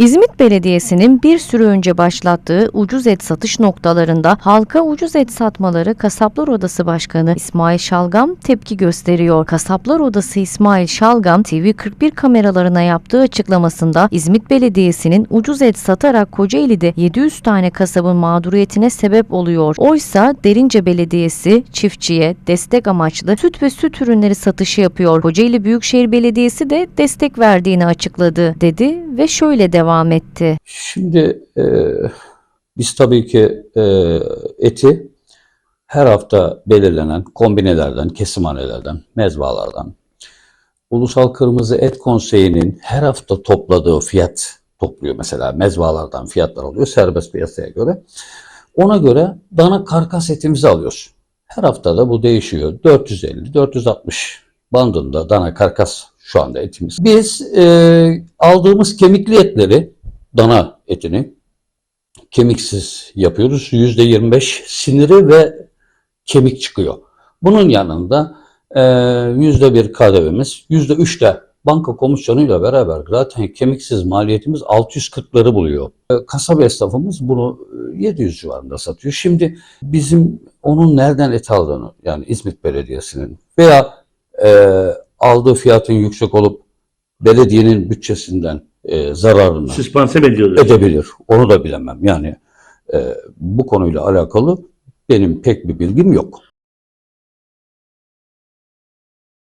İzmit Belediyesi'nin bir süre önce başlattığı ucuz et satış noktalarında halka ucuz et satmaları Kasaplar Odası Başkanı İsmail Şalgam tepki gösteriyor. Kasaplar Odası İsmail Şalgam TV41 kameralarına yaptığı açıklamasında İzmit Belediyesi'nin ucuz et satarak Kocaeli'de 700 tane kasabın mağduriyetine sebep oluyor. Oysa Derince Belediyesi çiftçiye destek amaçlı süt ve süt ürünleri satışı yapıyor. Kocaeli Büyükşehir Belediyesi de destek verdiğini açıkladı dedi ve şöyle devam etti. Şimdi e, biz tabii ki e, eti her hafta belirlenen kombinelerden, kesimhanelerden, mezbalardan, Ulusal Kırmızı Et Konseyi'nin her hafta topladığı fiyat topluyor mesela mezbalardan fiyatlar alıyor serbest piyasaya göre. Ona göre dana karkas etimizi alıyoruz. Her haftada bu değişiyor. 450-460 bandında dana karkas şu anda etimiz. Biz e, aldığımız kemikli etleri, dana etini kemiksiz yapıyoruz. %25 siniri ve kemik çıkıyor. Bunun yanında e, %1 KDV'miz, %3 de banka komisyonuyla beraber zaten kemiksiz maliyetimiz 640'ları buluyor. E, kasaba esnafımız bunu e, 700 civarında satıyor. Şimdi bizim onun nereden et aldığını yani İzmit Belediyesi'nin veya e, aldığı fiyatın yüksek olup belediyenin bütçesinden e, zararını Süspanse ediyorlar. edebilir. Onu da bilemem. Yani e, bu konuyla alakalı benim pek bir bilgim yok.